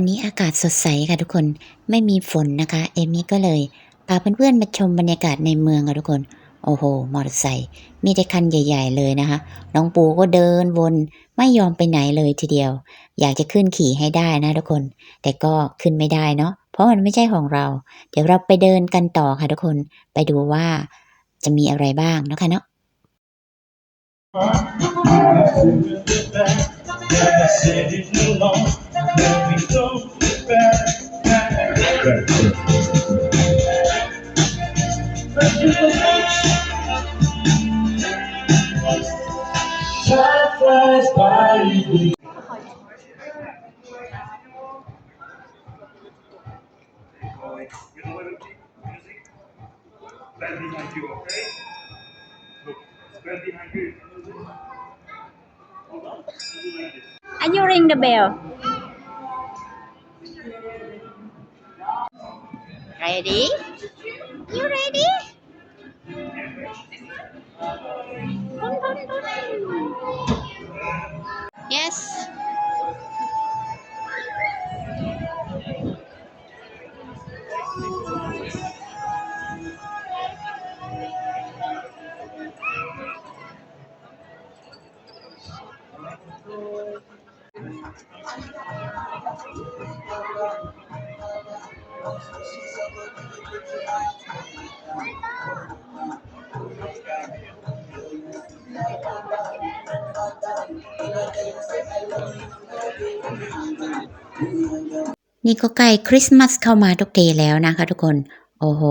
วันนี้อากาศสดใสค่ะทุกคนไม่มีฝนนะคะ เอมี่ก็เลยพาเพื่อนๆมาชมบรรยากาศในเมืองค่ะทุกคน โอ้โหมอเตอร์ไซค์มีแต่คันใหญ่ ๆ เลยนะคะ น้องปูก็เดินวนไม่ยอมไปไหนเลยทีเดียว อยากจะขึ้นขี่ให้ได้นะทุกคน แต่ก็ขึ้นไม่ได้เนาะเพราะมันไม่ใช่ของเรา เดี๋ยวเราไปเดินกันต่อค่ะทุกคนไปดูว่าจะมีอะไรบ้างนะคะเนาะ Let me go back, back, back. But you Time flies by. Behind you, okay? Look, behind you. And you ring the bell. Ready? You ready? Yes. นี่ก็ใกล้คริสต์มาสเข้ามาทุกทีแล้วนะคะทุกคน โอ้โห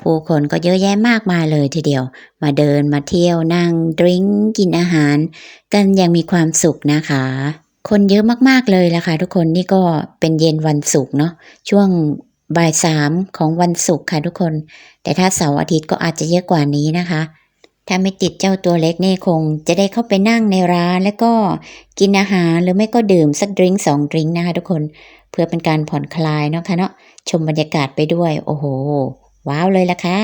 ผู้คนก็เยอะแยะมากมายเลยทีเดียว มาเดินมาเที่ยวนั่งดริงกินอาหาร กันอย่างมีความสุขนะคะ คนเยอะมากๆเลยละค่ะทุกคนนี่ก็เป็นเย็นวันศุกร์เนาะช่วงบ่ายสามของวันศุกร์ค่ะทุกคน แต่ถ้าเสาร์อาทิตย์ก็อาจจะเยอะกว่านี้นะคะ ถ้าไม่ติดเจ้าตัวเล็กนี่คงจะได้เข้าไปนั่งในร้านแล้วก็กินอาหารหรือไม่ก็ดื่มสักดริงก์สองดริงก์นะคะทุกคนเพื่อเป็นการผ่อนคลายเนาะค่ะเนาะชมบรรยากาศไปด้วย โอ้โห ว้าวเลยละค่ะ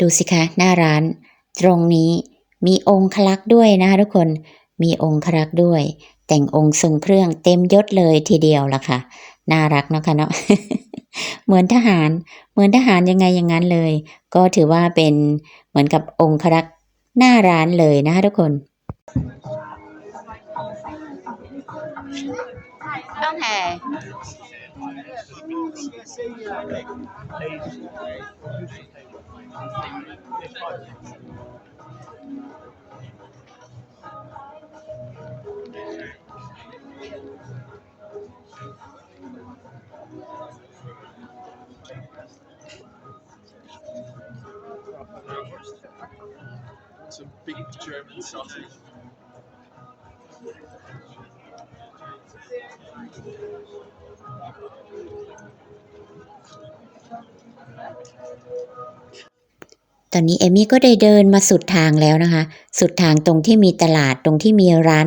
ดูสิคะหน้าร้าน ตรงนี้มีองค์คลักษ์ด้วยนะคะทุกคน มีองค์คลักษ์ด้วย แต่งองค์ทรงเครื่องเต็มยศเลยทีเดียวล่ะค่ะ น่ารักเนาะค่ะเนาะเหมือนทหาร เหมือนทหารยังไงอย่างนั้นเลย ก็ถือว่าเป็นเหมือนกับองค์ครักษ์หน้าร้านเลยนะคะทุกคน Okay. Some big German sausage. ตอนนี้เอมี่ก็ได้เดินมาสุดทางแล้วนะคะ สุดทางตรงที่มีตลาดตรงที่มีร้าน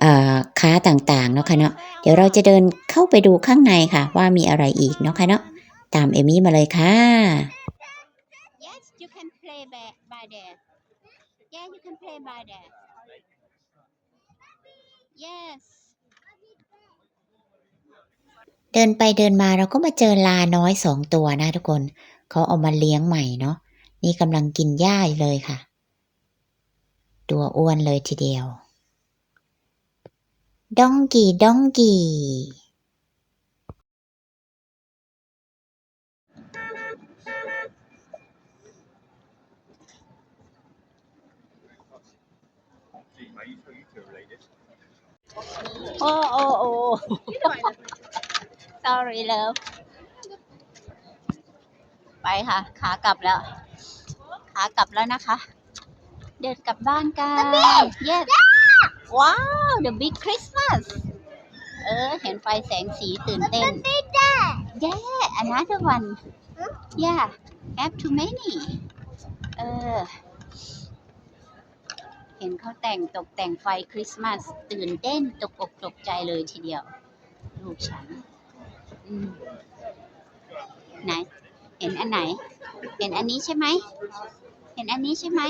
เอ่อค้าต่างๆเนาะค่ะเนาะเดี๋ยวเราจะเดินเข้าไปดูข้างในค่ะ ว่ามีอะไรอีกเนาะค่ะเนาะตามเอมี่มาเลยค่ะ Yes, you can play by, by there. Yeah, you can play by there. Yes. เดินไปเดินมาเราก็มาเจอลาน้อยสองตัวนะทุกคน เขาเอามาเลี้ยงใหม่เนาะ นี่กำลังกินหญ้าอยู่เลยค่ะ ตัวอ้วนเลยทีเดียวดองกี้ดองกี้ Mate, you two, you two are related. Oh, oh, oh. Sorry, love. ไปค่ะ ขากลับแล้ว ขากลับแล้วนะคะ เดินกลับบ้านกัน yes ว้าว the big Christmas เออ เห็นไฟแสงสีตื่นเต้น yeah another one yeah have too many เออ เห็นเขาแต่งตกแต่งไฟคริสต์มาสตื่นเต้นตกอกตกใจเลยทีเดียว ลูกฉันไหน เห็นอันไหน เห็นอันนี้ใช่ไหม เห็นอันนี้ใช่ไหม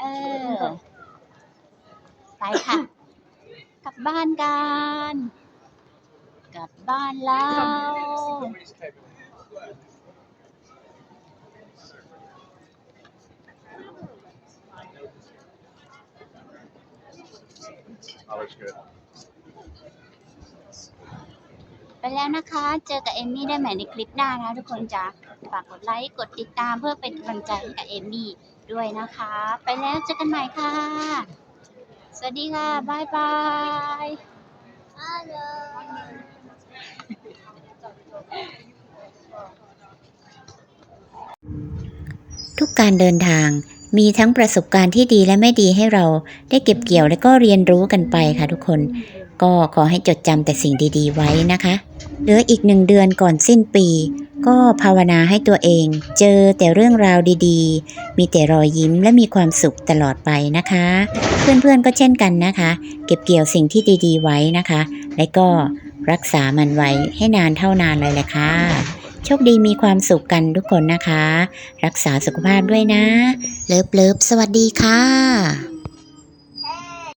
เออ ไปค่ะ กลับบ้านกัน กลับบ้านแล้ว Oh, that's good. ไปแล้วนะคะ เจอกับเอมมี่ได้ใหม่ในคลิปหน้านะทุกคนจ้ะฝากกดไลค์ กดติดตามเพื่อเป็นกำลังใจให้กับเอมมี่ด้วยนะคะ ไปแล้วเจอกันใหม่ค่ะ สวัสดีค่ะ บ๊ายบายทุกการเดินทาง มีทั้งประสบการณ์ที่ดีและไม่ดีให้เราได้เก็บเกี่ยวและก็เรียนรู้กันไปค่ะทุกคน ก็ขอให้จดจำแต่สิ่งดีๆ ไว้นะคะเหลืออีกหนึ่งเดือนก่อนสิ้นปี ก็ภาวนาให้ตัวเอง เจอแต่เรื่องราวดีๆ มีแต่รอยยิ้มและมีความสุขตลอดไปนะคะ เพื่อนๆก็เช่นกันนะคะ เก็บเกี่ยวสิ่งที่ดีๆ ไว้นะคะ และก็รักษามันไว้ให้นานเท่านานเลยแหละค่ะ โชคดีมีความสุขกันทุกคนนะคะ รักษาสุขภาพด้วยนะ เลิฟเลิฟสวัสดีค่ะ